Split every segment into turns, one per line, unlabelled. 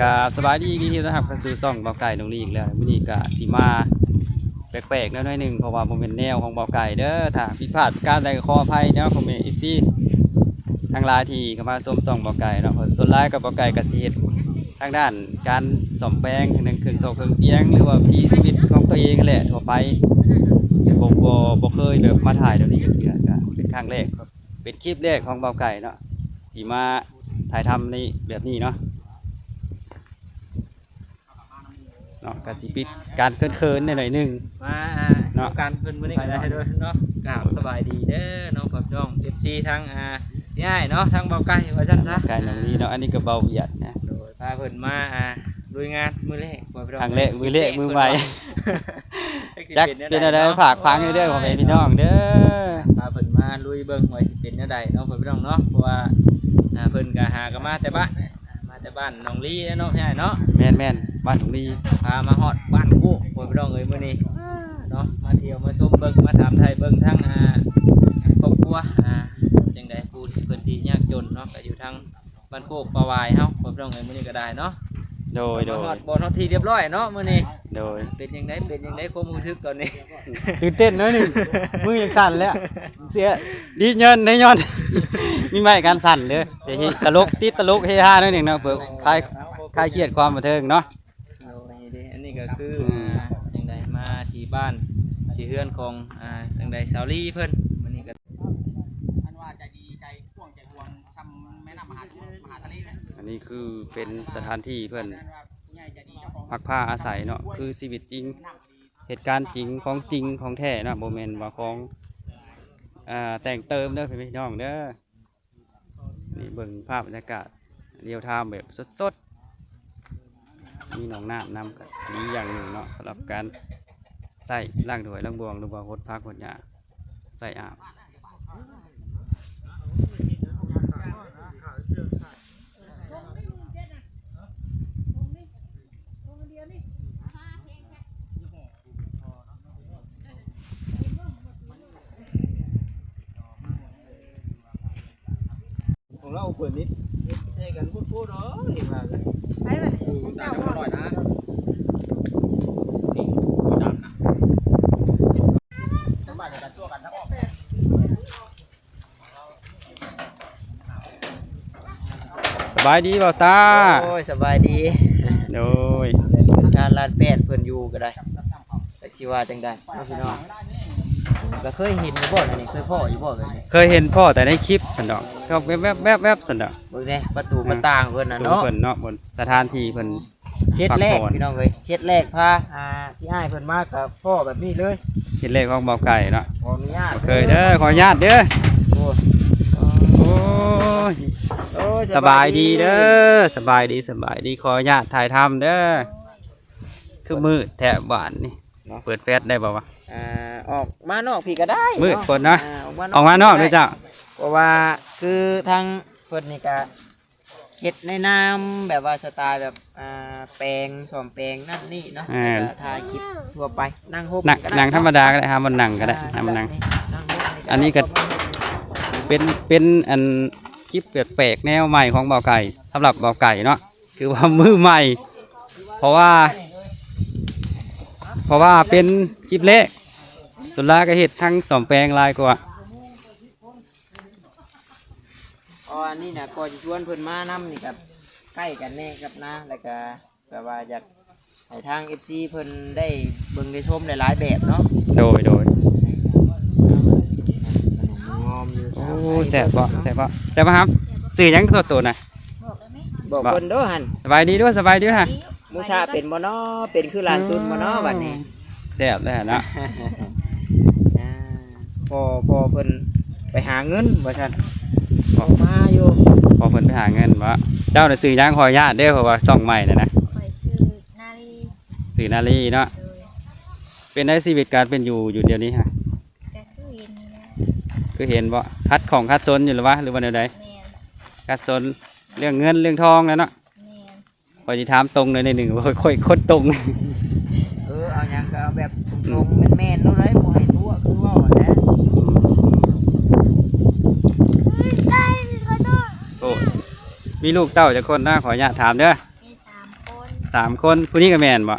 กับสบายดีดีที่นะครับก็สู่ซ่องเบาไก่น้องลีอีกแล้วมื้อนี้ก็สิมาแปลกๆแนวหน่อยหนึงเพราะว่าบ่เป็นแนวของเบาไก่เด้อถ้าผิดพลาดประการใดก็ขออภัยเนาะผมเอง FC ทางไลน์ที่เข้ามาชมซ่องเบาไก่เนาะส่วนหลายกับเบาไก่ก็สิเฮ็ดทางด้านการซ่อมแปลงทางด้านเครื่องเสียงเครื่องเสียง หรือว่าวิถีชีวิตของตัวเองนั่นแหละทั่วไปแต่บ่บ่บ่เคยแบบมาถ่ายเดี๋ยวนี้ก็ก็เป็นครั้งแรกเป็นคลิปแรกของเบาไก่เนาะที่มาถ่ายทำในแบบนี้เนาะ เนาะกสิปิดการเคินๆหน่อยๆหนึง
มา
เนาะ
เนาะการเพิ่นมื้อนี้ก็ได้ด้วยเนาะกราบสบายดีเด้อน้องกับน้อง FC ทั้งอ่าพี่อ้ายเนาะทั้งเบาไก่ว่าซั่นซะ
กายหนังนี้เนาะอันนี้ก็เบาเบียดนะ
โดยพาเพิ่นมาอ่าลุยงานมื้อแรกบ่พี่น้อง
ครั้งแรกมือเละมือใหม่
จั
จั
ก
ก
สิ
เป็นอะไร
แวใฝา
กฟังเด้อของพี่น้องเด้อ
พาเพิ่นมาลุยเบิ่งว่าสิเป็นแนวใดเนาะพี่น้องเนาะเพราะว่าอ่าเพิ่นก็หากันมาแต่บ้านมาแต่บ้านน้องลีเนาะพี่อ้ายเนาะ
แม่นแม่น บ้านตรงนี้
พามาฮอดบ้านกูพ่อพี่น้องเอ้ยมื้อนี้เนาะมาเที่ยวมาชมเบิ่งมาถามไทยเบิ่งทั้งอ่าครอบครัวอ่าจังไดผู้ที่เพิ่นที่ยากจนเนาะก็อยู่ทางบ้านโคกปะวายเฮาพ่อพี่น้องเอ้ยมื้อนี้ก็ได้เนาะ
โดยโด
มายฮอดบ่ฮอดที่เรียบร้อยเนาะมื้อนี้
โดย
เป็นจังไดเป็นจังไดความรู้สึกตอนนี้
ตื่นเต้นหน้อยหนึงมือยังสั่นแล้วเสียดีเงินได้ย้อนมีไม้การสั่นเด้อแต่ที่ตลกติดตลกเฮฮาหน่อยหนึงเนาะเพื่อคลายคลายเครียดความบันเทิงเนาะ
โอ้ยเด้อันนี้ก็ คืออ่าจังไดมาที่บ้านที่เฮือนของอ่าจังไดสาวลีเพิ่นมื้อนี้ก็
อันว่าใจดีใจกว้างใจห่วงชำแม่น้ำมหาสมุทรมหาทะเลเนี่ย
อันนี้คือเป็นสถานที่เพื่อน
อันว่าผู้ใหญ่ใจดีเจ้าของ
พักผ้าอาศัยเนาะคือชีวิตจริงเหตุการณ์จริงของจริงของแท้เนาะโมเมนต์ว่าของอ่าแต่งเติมเด้อพี่น้องเด้อนี่เบิ่งภาพบรรยากาศเรียวไทม์แบบสดๆ มีหนองน้ำน้ำกันมีอย่างหนึ่งเนาะสำหรับการใส่ล่างถวยล่างบวงหรือว่าหดพักหดหยาใส่อาบ
ของเราเปิดนิดใช่กันพูดพูดเนาะเห็นว่ากัน
ไปบัด
ดูตามกันหน่อยนะนี่ตามนะ
สมบัติในการตัวกันทั้งออก
ส บายดีเปล่าตา
โอ้ยสบายดี
โดย
แต่ลูกชาติลาดแปดเพิ่นอยู่ก็ได้ก็ชีว่าจังได้เนาะพี่น้องก็เคยเห็นอยู่บ่อันนี้เคยพ่ออยู่บ่แบบนี้
เคยเห็นพ่อแต่ในคลิปสันดอกก็แวบแวบแวบแวบสันดอก
เบิ่งแน่ประตูประต่างเพิ่นน่ะ
ดู
เนาะ
เพิ่นเนาะบนสถานที่เพิ่น
เคสแรก
พักผ่อน
พี่น้องเอ้ยเคสแรกพาอ่าพี่อ้ายเพิ่นมากับพ่อแบบนี้เลย
เห็นเลขของเบาไก่เนาะ
ขออนุญาต
บ่เคยเด้อขออนุญาตเด้อ
โอ้ ย
โอ้ย
โอ้ย
สบายดีเด้อสบายดีสบายดีขออนุญาตถ่ายทำเด้อคือมืดแถบบ้านนี่เปิดแฟลชได้บ่วะ
อ่าออกมานอกพี่ก็ได้
มืด
เา
คนนะ
อ่าออกมานอก
ออกมานอกด้วยจ้ะ
เพราะว่าคือทางเพิ่นนี่ก็เฮ็ดในนามแบบว่าสไตล์แบบอ่าแปลงสอมแปลงนั่นนี่เนาะแล้วก็ถ่ายคลิปทั่วไปนั่งโฮบ
นั่ง
ก็ได้
นั่งธรรมดาก็ได้ฮะมันนั่งก็ได้ฮะมันนั่งอันนี้ก็ เป็นเป็นอันคลิปแปลกๆแนวใหม่ของเบาไก่สำหรับเบาไก่เนาะคือว่ามือใหม่ เพราะว่า เพราะว่าเป็นคลิปแรกส่วนแรกก็เห็ดทั้งสองแปลงหลายกว่า
อ๋ออันนี้น่ะก็จะชวนเพิ่นมานำนี่กับใกล้กันแน่กับนะแล้วก็แบบว่าอยากให้ทาง FC เพิ่นได้เบิ่งได้ชมหลายๆแบบเนาะ
โดยโดย
ขนมงอมอยู่
โอ้ แซ่บปะแซ่บปะแซ่บปะครับสื่อหยังตัวตัวน่ะ
บอกเพิ่นเด้อหั่น
สบายดีด้วยสบายดีด้วยฮะ
มูชาเป็นบ่เนาะเป็นคือหลานซุนบ่เนาะบัดนี้
แซ่บเลยฮะเนาะ
อ่าพอพอเพิ่นไปหาเงินว่าซั่นออกมาอยู่
พอเพิ่นไปหาเงินวะเจ้าน่ะสื่อหยังขออนุญาตเด้อเพราะว่าช่องใหม่น่ะนะ
ข่อยชื่อนาลี
สื่อนาลีเนาะ
โดย
เป็นได้ชีวิตการเป็นอยู่อยู่เดียวนี้ฮะ
ก็คือเห็นนี่แหละ
คือเห็นบ่คัดของคัดซนอยู่หรือวะหรือว่าแนวใด
แม่น
คัดซนเรื่องเงินเรื่องทองแล้วเนาะ
แม่น
พอสิถามตรงเลยในหนึ่งว่าค่อยคนตรง
เออเอาหยังก็เอาแบบตรงๆแม่นๆเนาะเลยบ่ให้ตัวคือเว่านะ
โอ้มีลูกเต้าจะคนนะขออนุญาตถามเด้อ
มีสาม
สามคนผู้นี้ก็แมนบ่
แ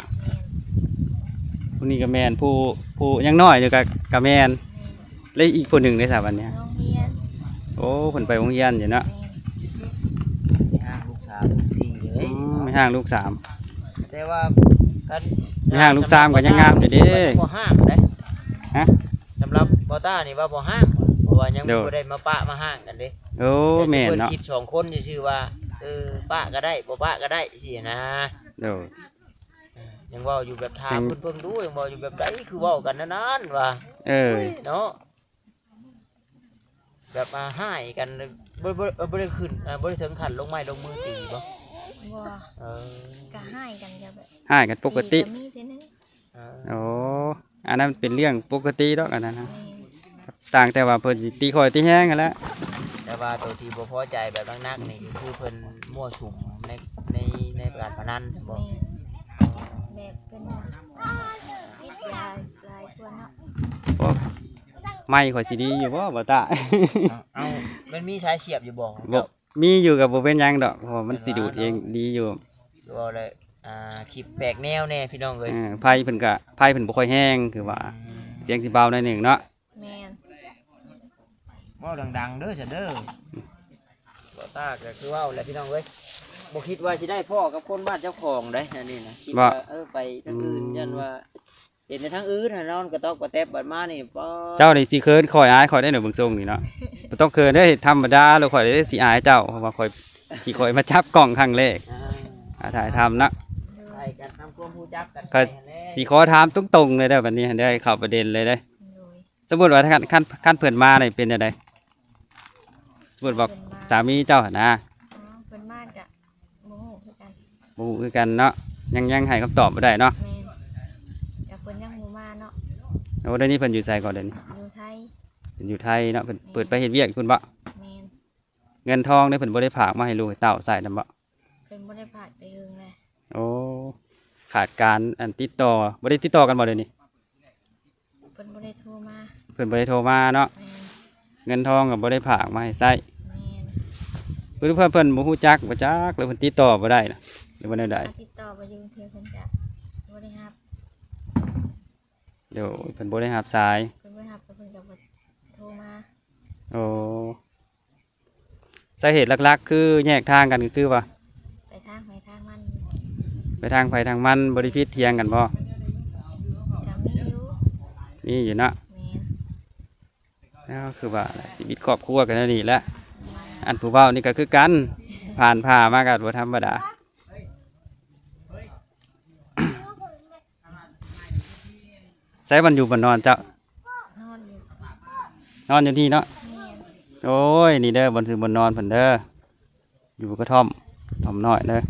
ม่น
ผู้นี้ก็แมนผู้ผู้ยังน้อยอยู่กับกับแมน
แม่น
แล้วอีกผู้หนึ่งในสถาบันเนี้ย
โรงเรียน
โอ้เพิ่นไปโรงเรียนอยู่เนาะ
แม่น
ห้างลูกสาวลูกสี่เล
อื
ย
มไม่ห่างลูกสาม
แต่ว่ากัน
ไม่ห่างลูกสามก็ยังงามอยู่เด้
บ่ห้างเด้
ฮะ
สำหรับบอต้านี่ว่าบ่ห้างเพราะว่ายัง
เดี๋ยว
บ่ได้มาปะมาห้างกันเด้
โอ้แม่น
แต่
เนาะ
คิดสองคนชื่อๆว่าเออปะก็ได้บ่ปะก็ได้สินะ
เดี๋ยว
เออยังเว้าอยู่แบบถาม
ยัง
เพิ่นเพิ่งดูยังเว้าอยู่แบบใดคือเว้ากันนั้นๆว่า
เออ
เนาะ แบบมาให้กันบ่บ่เออบ่ได้ขึ้นอ่าบ่ได้ถึงขั้นลงไม้ลงมือตีบ่
บ่
เออ
ก็ให้กันก็แบบ
ห่างกันปกติ
มีเส้นนึง
เออ
โอ้อันนั้นเป็นเรื่องปกติดอกอันนั้นนะ
แม่น
ต่างแต่ว่าเพิ่นสิตีคอยตีแห้งกันแหล้ว
แต่ว่าตัวที่บ่พอใจแบบนักๆนี่คือเพิ่นมั่วสุมในในในการพนันบ่
แม่นแบบเป็นติดยาหลายตัวเนาะ
โอ้ ไม่ข่อยสิดีอยู่บ่บ่ตา
เอ้ามันมีสายเสียบอยู่บ่
บ่มีอยู่กับบ่เป็นหยังดอกเพราะว่ามันสิดูดเองดีอยู่
บ่เลยอ่าคลิปแปลกแนวแน่พี่น้องเอ้ย
เออไผเพิ่นก็ไผเพิ่นบ่ค่อยแห้งคือว่า เสียงสิเบาหน่อยหนึงเนาะ
แม่น
เว้าดังๆเด้อซะเด้อบ่ตาก็คือเว้าแหละพี่น้องเอ้ยบ่คิดว่าสิได้พ่อกับคนบ้านเจ้าของได้อันนี้นะคิดว่าเออไปทางอื่นยันว่า เห็นในทางอื่นน่ะนอนกระตอกกระแตบบัดมานี่ป้อ
เจ้านี่สิเคินคอยอายคอยได้หน่อยเบิ่งทรงนี่เนาะบ่ต้องเคินเด้อธรรมดาแล้วคอยได้สิอายเจ้าเพราะว่าคอยสิคอยมาจับกล้องครั้งแรก
อ่า
อ่าถ่ายทำเนาะ
ใช่กันทำความรู้จักกัน
ก็
ไปแหละ
สิขอถามตรงๆเลยได้อบัดนี้ได้เข้าประเด็นเลยได้อ
โดย
สมมุติว่าถ้าคันคันคันเพิ่นมานี่เป็นจังไดสมมุติบอก
เพิ่นมา
สามีเจ้าหั่นนะ
อ๋อเพิ่นมากอะโมโหคือกัน
บ่ฮู้คือกันเนาะยังยังให้คำตอบบ่ได้เนาะ
แม่นกับเพิ่นยังบ่มาเนาะ
โอ้เดี๋ยวนี้เพิ่นอยู่ไสก่อนเดี๋ยวนี้
อยู่ไทย
เพิ่นอยู่ไทยเนาะเพิ่นเปิดไปเฮ็ดเวียกเพิ่นบ่
แม่น
เงินทองเนี่ยเพิ่นบ่ได้ฝากมาให้ลูกให้เต้าใส่นำบ่
เพิ่นบ่ได้พากไปเฮิงเลย
โอ้ขาดการอันติดต่อบ่ได้ติดต่อกันบ่เดี๋ยวนี้
เพิ่นบ่ได้โทรมา
เพิ่นบ่ได้โทรมาเนาะ
แม่น
เงินทองก็บ่ได้ฝากมาให้ใช้
แม่น
เพิ่นเพิ่นเพิ่นบ่ฮู้จักบ่จักหรือเพิ่นติดต่อบ่ได้นะหรือว่าแนวใด
มาติดต่อไปอยืมเทื่อเพิ่นจะบ่ได้รับ
เดี๋ยวเพิ่นบ่ได้รับสาย
เพิ่นบ่ได้รับก็เพิ่นก็บ่โทรมา
โอ้สาเหตุหลักๆ คือแยกทางกันก็คือว่า
ไปทางไปทางมัน
ไปทางไผทางมันบ่ได้พิดเทียงกันบ่
ก็มีอยู่
นี่อยู่เนาะ
แม่น
แล้วคือว่าชีวิตครอบครัวกันนั่นนี่แหละอันผู้เว้านี่ก็คือกัน ผ่านผ่ามาก็บ่ธรรมดา ใช้วันอยู่บนนอนเจ้า น
อนอยู่
นอนอยู่นี่เนาะ
แม่น
โอ้ย นี่เด้อบนคือบนนอนเพิ่นเด้อ อยู่กระท่อมท่อมน้อยเด้อ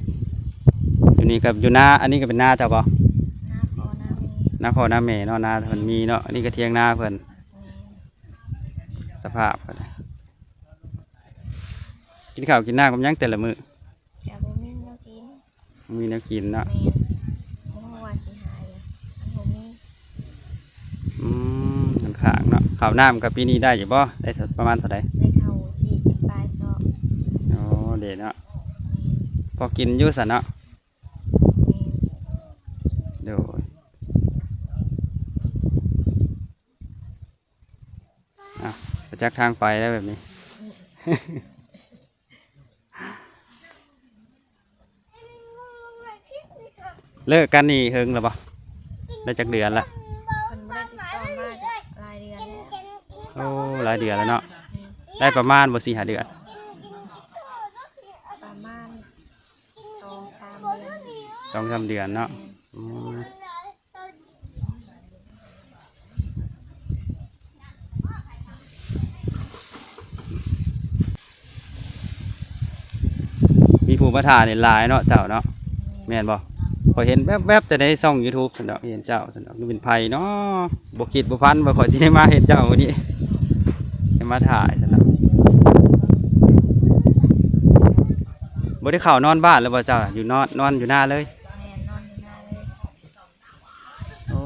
อยู่นี่กับอยู่นาอันนี้ก็เป็นนาเจ้าบ่
หน้าคอหน้ามี
นาพ่อนาแม่เนาะนาเพิ่นมีเนาะ อันนี้ก็เทียงนาเพิ่น
แม่น
สภาพเพิ่นกินข้าวกินน้ำกับหยังแต่ละมื้อ
ก็บ่มีแนวกิน
มีแนวกินเนาะ
แม่นบ่ฮู้ว่าสิหายเลยอันบ่มี
อืมข้างข้างๆเนาะ ข้าวน้ำกับปีนี้ได้อยู่บ่ได้เท่าประมาณเท่าใด
ได้เข้า40ปลายซอก
โอ้เด็ดเนาะพอกินอยู่ซะเนาะ
แม่น
เดี๋ยวอะไปจักทางไปแล้วแบบนี้เลิกกันนี่เฮิงแล้วปะได้จักเดือนละ
เพิ่นบ่ได้ติดต่อมาก็หลายเดือนแล้ว
โอ้ หลายเดือนแล้วเนาะได้ประมาณบ่สี่หาเดือน
ประมาณสองสามเดือน
สองสามเดือนเนาะอืมมีผู้มาถ่ายในหลายเนาะเจ้าเนาะแม่นบ่ขอยเห็นแวบๆแต่ในช่อง YouTube ซั่นดอกเห็นเจ้าซั่นดอกนี่เป็นไผเนาะบ่คิดบ่ฟันว่าขอยสิได้มาเห็นเจ้าวันนี้ ได้มาถ่ายซั่นดอกบ่ได้เข้านอนบ้านแล้วบ่เจ้าอยู่นอนนอนอยู่หน้าเลย
แม่นนอนอยู่หน้าเลย
โอ้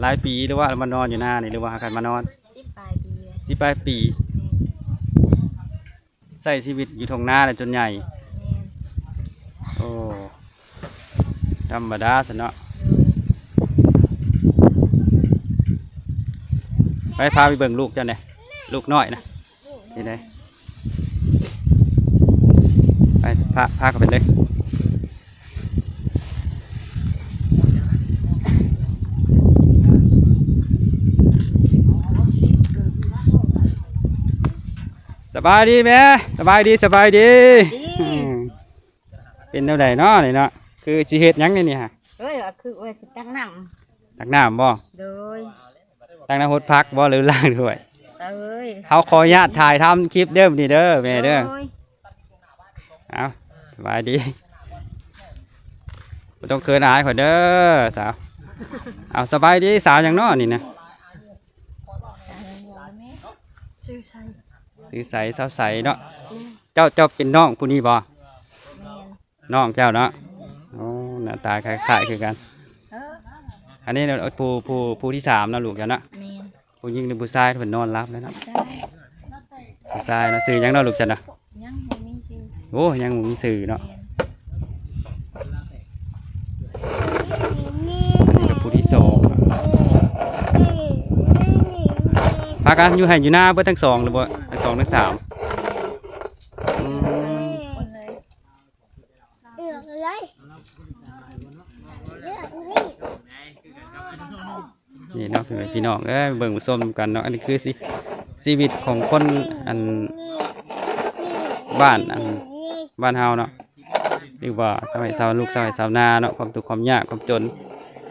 หลายปีหรือว่ามานอนอยู่หน้านี่หรือว่าหากันมานอน
สิบปลายปีเลย
สิปลายปี
แม่น
ใช้ชีวิตอยู่ทงหน้าเลยจนใหญ่
แม่น
โอ้ธรรมดาสนเนาะไปพาไปเบิ่งลูกเจ้าเนี่ย ลูกน้อยนะนี่เลยไปพาพากันไปเลยสบายดีแม่สบายดีสบายดีอืมเป็นแนวใดเนาะนี่เนาะคือสิเฮ็ดหยังนี่นี่ฮะ
เอ้ยว่าคือว่าสิตั้งน้
ตักน้ำบ่ำ
โดย
ตักน้ำหดพักบ่หรือล้างถ้วย
เอ้ย
เขาขออนุญาตถ่ายทำคลิปเด้อนี่เด้อแม่เด้อ
โย
เอาสบายดีบ่ต้องเขินอายข่อยเด้อสาวเอาสบายดีสาวอย่างน้อนี่นะ
ชื่อใช่
ถือใสสาวใสเนาะเจ้าเจ้าเป็นน้องผู้นี้บ่
แมน
น้องเจ้าเนาะโอ้หน้าตาคล้ายๆคือกัน
เออ
อันนี้เนี่ยผู้ผู้ผู้ที่สามเนาะลูกเจ้าเนาะ
แมน
ผู้หญิงหรือผู้ชายเพิ่นนอนรับแล้วเนาะ
ใช่
ผู้ชายเนาะซื้อหยังเนาะลูกเจ้าเนาะ
ยังบ่มีชื่อ
โอ้ยังบ่มีซื้อเนาะ
แมน
อันนี้ก็ผู้ที่สองเนาะพากันอยู่ให้อยู่หน้าเบิดทั้งสองหรือบ่ทั้งสองทั้งสามอืม
คนเลย
เลือกเลยเลือกนี่
นี่เนาะพี่พี่น้องเอ้ยเบิ่งส้มกันเนาะอันนี้คือสิชีวิตของคนอันบ้านอันบ้านเฮาเนาะหรือว่าสมัยสาวลูกสมัยสาวนาเนาะความทุกข์ความยากความจน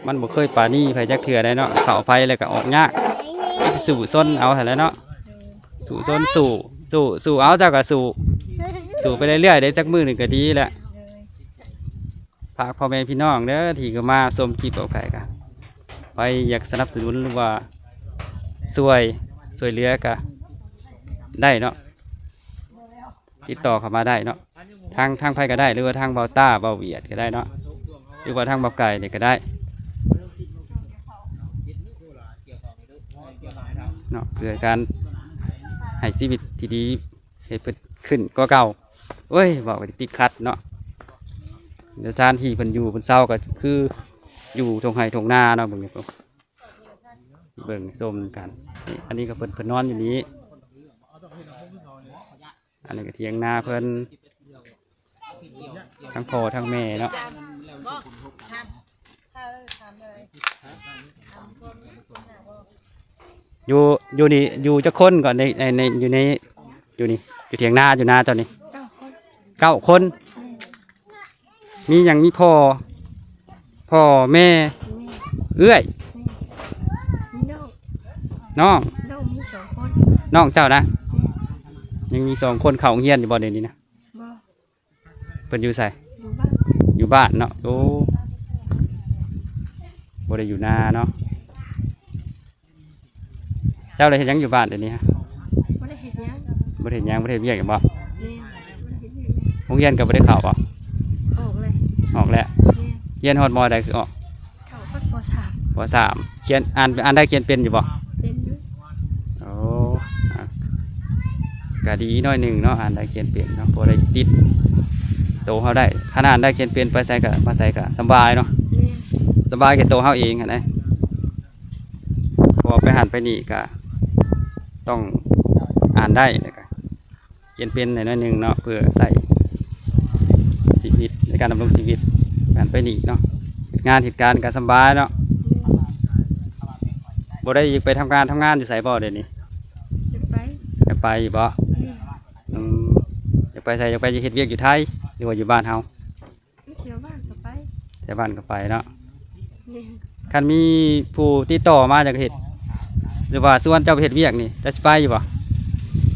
มันบ่เคยปราณีไผจักเทื่อได้เนาะเข้าไฟแล้วก็ออกยากสู่ซนเอาหั่แล้วเนาะสู่ซนสู่สู่สู่เอาเจ้าก็สู่สู่ไปเรื่อยๆได้จักมือหนึ่งก็ดีแหละฝากพ่อแม่พี่น้องเด้อที่ก็มาชมคลิปเอาไปกัน ไปอยากสนับสนุนหรือว่าช่วยช่วยเหลือก็ได้เนาะติดต่อเข้ามาได้เนาะทางทางไผก็ได้ หรือว่าทางเบาต้าเบาเวียดก็ได้เนาะหรือว่าทางเบาไก่เนี่ยก็ได้เนาะเพื่อการให้ชีวิตที่ดีให้เพิ่นขึ้นก็เก่าเอ้ยบอกว่าติดขัดเนาะเดี๋ยวสถานที่เพิ่นอยู่เพิ่นเศร้าก็คือ อยู่ทงไห้ทงนาเนาะเบิ่งนี่เบิ่งส้มกัน อันนี้ก็เพิ่นเพิ่นนอนอยู่นี้ อันนี้ก็เทียงนาเพิ่นทั้งพ่อทั้งแม่เนาะอยู่อยู่นี่อยู่จะคนก่อนในในในอยู่ในอยู่นี่อยู่เทียงนาอยู่นาเจ้านี่
เก้าคน
เก้าคน มีอย่างมีพ่อ พ่อแม่
แม่
เอื้อย
มีน้อง
น้อง
น้องมีสองคน
น้องเจ้านะยังมีสองคนเขาโรงเฮียนอยู่บ่เดี๋ยวนี้นะ
บ่
เพิ่นอยู่ใส่
อยู่บ้าน
อยู่บ้านเนาะโอ้บ่ได้อยู่นาเนาะเจ้าเลยเฮ็ดหยังอยู่บ้านเดี๋ยวนี้ฮะ
บ่ได้เฮ็ดหยัง
บ่ได้เฮ็ดหยังบ่ได้เฮ็ดเวียกหยังบ่
แม่บ่ได้เฮ็ดหยัง
โรงเรียนก็บ่ได้เข้าบ่
ออกเลย
ออกแล้ว
แม่
เรียนฮอดมอใดคือออก
เข้าคนปสาม
ปสามเขียนอ่านอ่านได้เขียนเป็นอยู่บ่
เป็นอยู่
โอ้อะก็ดีหน้อยหนึ่งเนาะอ่านได้เขียนเป็นเนาะพอได้ติดโตเขาได้ขนาดได้เขียนเป็นไปใส่กับมาใส่กับสำบายเนาะ
แม่
สบายแก่โตวเขาเองหั้นนะพอไปหันไปนี่ก็ต้องอ่านได้แล้วก็เขียนเป็นหน่อยหนึ่งเนาะเพื่อใส่ชีวิตในการดำรงชีวิต การไปนี่เนาะเฮ็ดงานเหตุการณ์การสำบายเนาะบ่ได้ไปทำงานทำงานอยู่ไสบ่เดี๋ยวนี้
จะไป
จะไปอยู่บ่
แม่
อืมอยากไปใส่อยากไปเฮ็ดเวียกอยู่ไทยหรือว่าอยู่บ้านเฮา
ไม่เที่ยวบ้านก็ไป
แต่บ้านก็ไปเนาะ
แม่
คันมีผู้ติดต่อมาจากเฮ็ดหรือว่าส่วนเจ้าไปเฮ็ดเวียกนี่จะสิไปอยู่บ่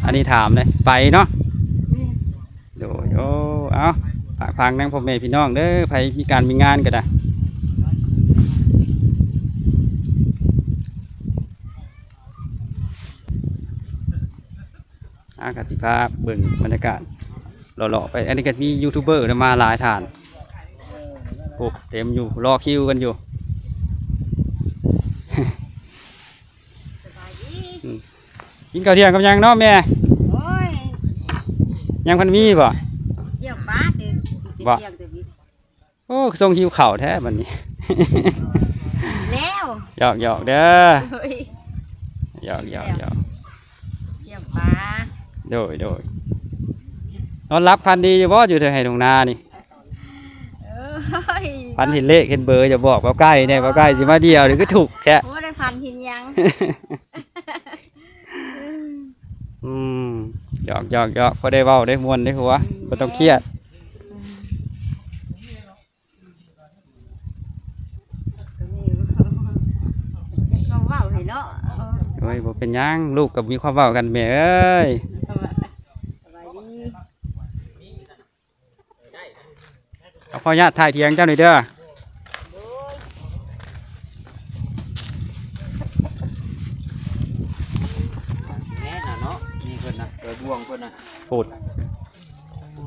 อันนี้ถามเลยไปเนาะ
แม่
โดยโอ้เอา ฝากฟังนั่งพ่อแม่พี่น้องเด้อไผมีการมีงานก็ได้อากาศสิภาพเบิ่งบรรยากาศหล่อๆไปอันนี้ก็มียูทูบเบอร์มาหลายฐานโอ้เต็มอยู่รอคิวกันอยู่อืมกินข้าวเที่ยงกับหยังเนาะแม่
โอ้ย
ยังพันมีบ่
เกี่ยว บ้านเด้อสิ
บ่
เกี่ยวแต่วิ
โอ้ทรงหิวเข่าวแท้บัดนี้
แล้ว
หยอกหยอกเด้อ
เฮ้ย
หยอกหยอกหยอก
เยี่ยมป้า
โดยโดยนอนรับพันดีอยู่บ่อยู่เธอให้ตรงนานี่
เอ้ย
พันเห็นเลขเห็นเบอร์จะบอกว่าใกล้เนี่ยว่าใกล้สิมาเดียวหรือก็ถูกแค่
โอ้ได้พันทินยัง
อืมหยอกหยอกหยอกพอได้เว้าได้มวนได้หัวบ่ต้องเครียด
ก็มี เขาเว้าให้เนาะเออ
โอ้ยบ่เป็นหยังลูกกับมีความเว้ากันแม่เอ้ย
สบายดี
เอาขออนุญาตถ่ายเถียงเจ้าหน่อยเด้อ
แม่น่ะเนาะนี่เพิ่นน่ะเกิดบ่วงเพิ่นน่ะ
พูด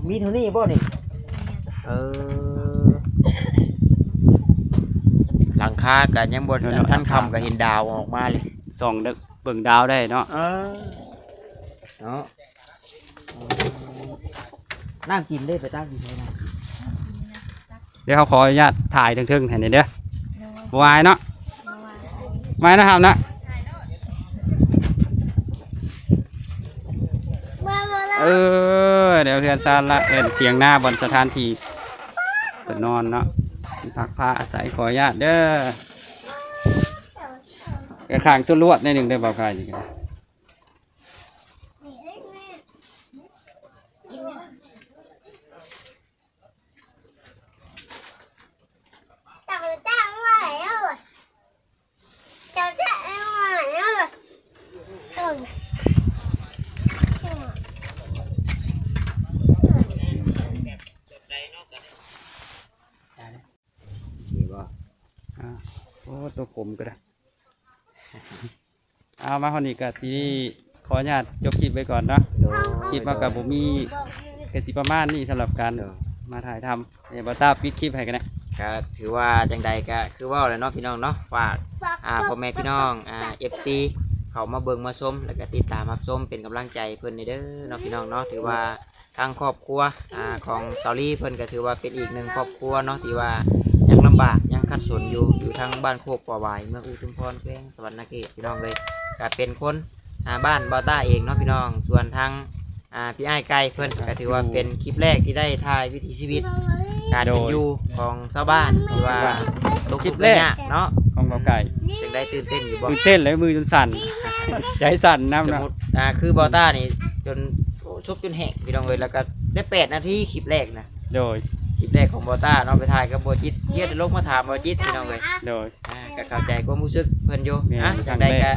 มีเท่านี้บ่นี่เออ หลังคากันยังบ่ทันคำก็เห็นดาวออกมาเลย
ส่องเด้อเบิ่งดาวได้เนาะ
เออเนาะนั่งกินได้ไปตั้งกินได้นะ
เดี๋ยวเขาขออนุญาตถ่ายทึ่งๆให้หน่อยเด้อ
โดย
บ่วายเนาะ
เมื่อวาน
ไม่นะครับนะ
มามาแล้ว
เออเดี๋ยวเพื่อนซานละเล่นเตียงหน้าบนสถานที่เปิดนอนเนาะ ที่พักผ้าอาศัยขออนุญาตเด้อกระขางสุดลวดในหนึ่งได้เบาคายจริงๆ
จับจับมาแล้วจับจับมาแล้วตุ่น
อ่าโอ้ตัวผม ก็ได้ เอามาคนนี้ก็สิขออนุญาตยกคลิปไว้ก่อนเนาะคลิปมากับผมมีเกสิประมาณนี้สำหรับการมาถ่ายทำเดี๋ยวบอต้าปิดคลิปให้กันนะ
ก็ถือว่าจังใดก็คือเว่าเลยเนาะพี่น้องเนาะฝากอ่าพ่อแม่พี่น้องอ่า FC เขามาเบิ่งมาชมแล้วก็ติดตามรับชมเป็นกำลังใจเพิ่นในเด้อเนาะพี่น้องเนาะถือว่าทางครอบครัวอ่าของซอรี่เพิ่นก็ถือว่าเป็นอีกหนึ่งครอบครัวเนาะที่ว่า ยังลำบากยังขัดสนอยู่อยู่ทางบ้านโคกป่าวายเมืองอุทุมพรแขวงสวรรณเขตพี่น้องเลยก็เป็นคนอ่าบ้านบอต้าเองเนาะพี่น้อง ส่วนทางอ่าพี่ไอ้ายไก่เพิ่นก็ถือว่าเป็นคลิปแรกที่ได้ถ่ายวิถีชีวิต การเป็นอยู่ของชาวบ้านหรือว่าลงทุนระยะเนาะ
ของเบาไก่
จึงได้ตื่นเต้นอยู่บ่
มือเต้นเลยมือจนสั่นใจสั่นน้ำ
สม
นะ
มติอ่าคือบอต้านี่จนโอ้ชกจนแหกพี่น้องเลยแล้วก็ได้แปดนาทีคลิปแรกนะ
โดย
คลิปแรกของบอต้าเนาะไปถ่ายกับโบจิตเยียดลงมาถามโบจิตพี่น้องเลย
โดย
อ่าก็เข้าใจความรู้สึกเพิ่นอยู่
แม่น
อะ
ครั้
จัง
ง
ใด
แร
ก็
ก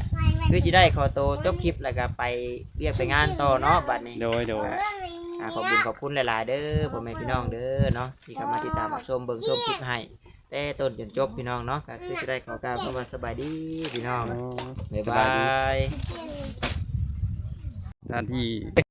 คือจะได้ขอโตวจบคลิปแล้วก็ไปเรียกไปงานต่อเนาะบัดนี้
โดยโดย
อ่าขอบคุณขอบคุณหลาย ๆ เด้อพ่อแม่พี่น้องเด้อเนาะที่เข้ามาติดตามรับชมเบิ่งชมคลิปให้แต่ต้นจนจบพี่น้องเนาะก็คือจะได้ขอกล่าวคำว่าสบายดีพี่น้องบ๊าย
ส
บา
บายดี
ย
สถานที่